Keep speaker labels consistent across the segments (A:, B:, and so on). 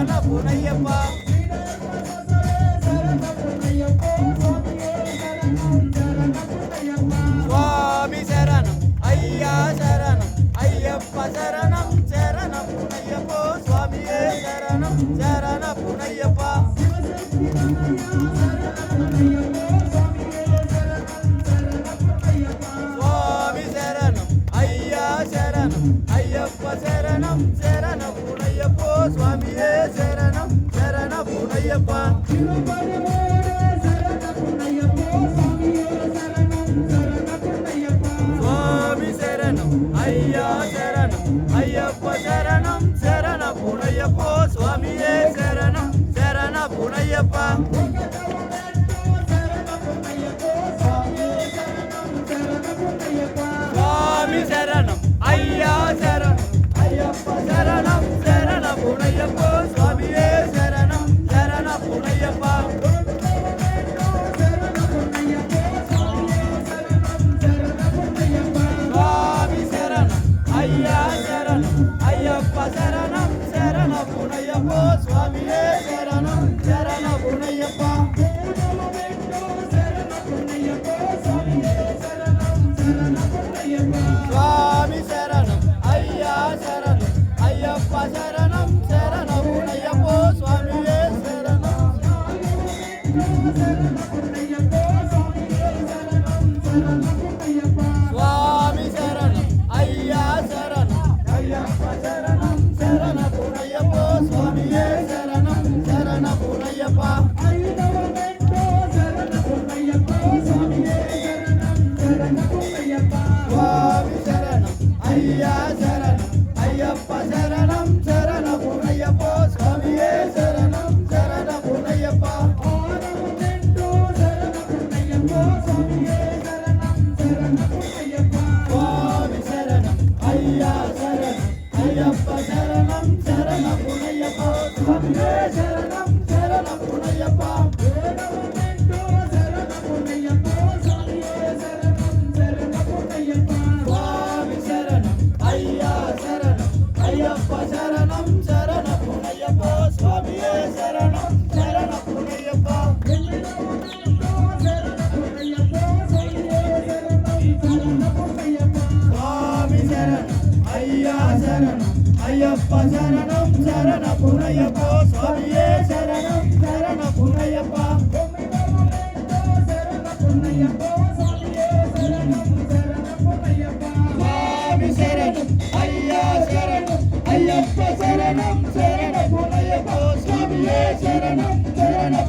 A: சரண புனையப்பா சுவாமி சரணம் ஐயா சரணம் ஐயப்ப சரணம் சரண புனையப்போ சுவாமியே சரணம் சரண புனையப்பா சரண புனையப்பா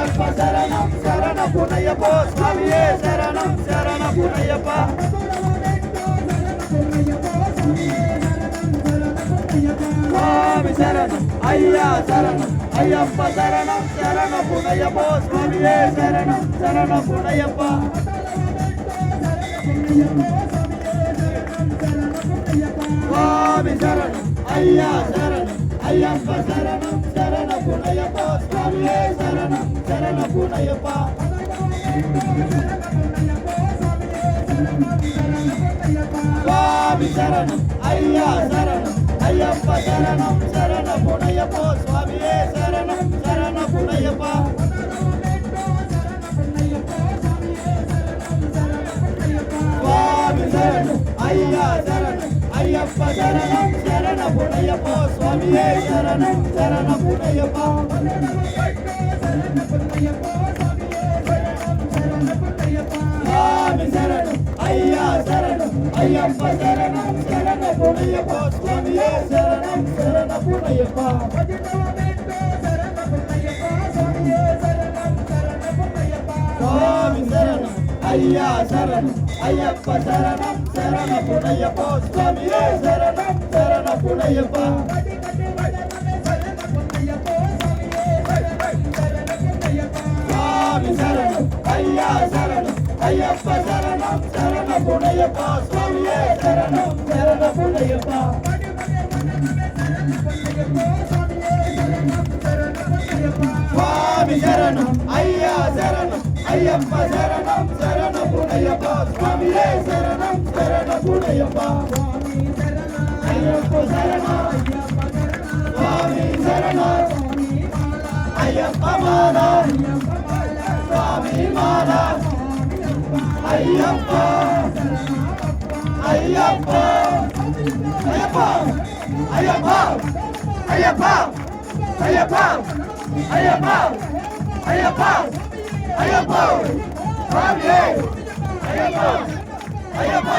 A: சரணம் சரணம் சரண புனையப்போ சுவாமியே சரணம் சரண புனையப்பா சுவாமி சரணம் ஐயா சரணம் ஐயப்ப சரணம் சரண புனையப்போ சுவாமியே சரணம் சரண புனையப்பா சுவாமி சரணம். ஐயா சரணம். ஐயப்ப சரணம். சரண புனையப்பா. சுவாமியே சரணம். சரண புனையப்பா. சுவாமி சரணம். ஐயா சரணம். ஐயப்ப சரணம். சரண புனையப்போ. சுவாமியே சரணம். சரணம் சரணம் சரண புனையப்போ சுவாமியே சரணம் சரண புனையப்பா சுவாமி சரணம் ஐயா சரணம் ஐயப்ப சரணம் சரண புனையப்போ சுவாமியே சரணம் சரண சுவாமி சரணம் ஐயா சரணம் ஐயப்ப சரணம். சரண புனையப்பா சுவாமியே சரணம் சரண புனையப்பா சுவாமி சரணம் ஐயா சரணம் ஐயப்ப சரணம் சரண புனையப்பா சுவாமியே சரணம் சரண புனையப்பா சுவாமி சரணம் ஐயா சரணம் ஐயப்ப சரணம் சரண புனையப்பா சுவாமியே சரணம். சரண புனையப்பா ஐயப்ப சரணம் சுவாமி சரணம் ஐயப்ப
B: மாதா சுவாமி மாதா ஐயப்பா ஐயப்பா ஐயப்பா ஐயப்பா ஐயப்பா ஐயப்பா ஐயப்பா ஐயப்பா ஐயப்பா சுவாமியே ஐயப்பா ஐயப்பா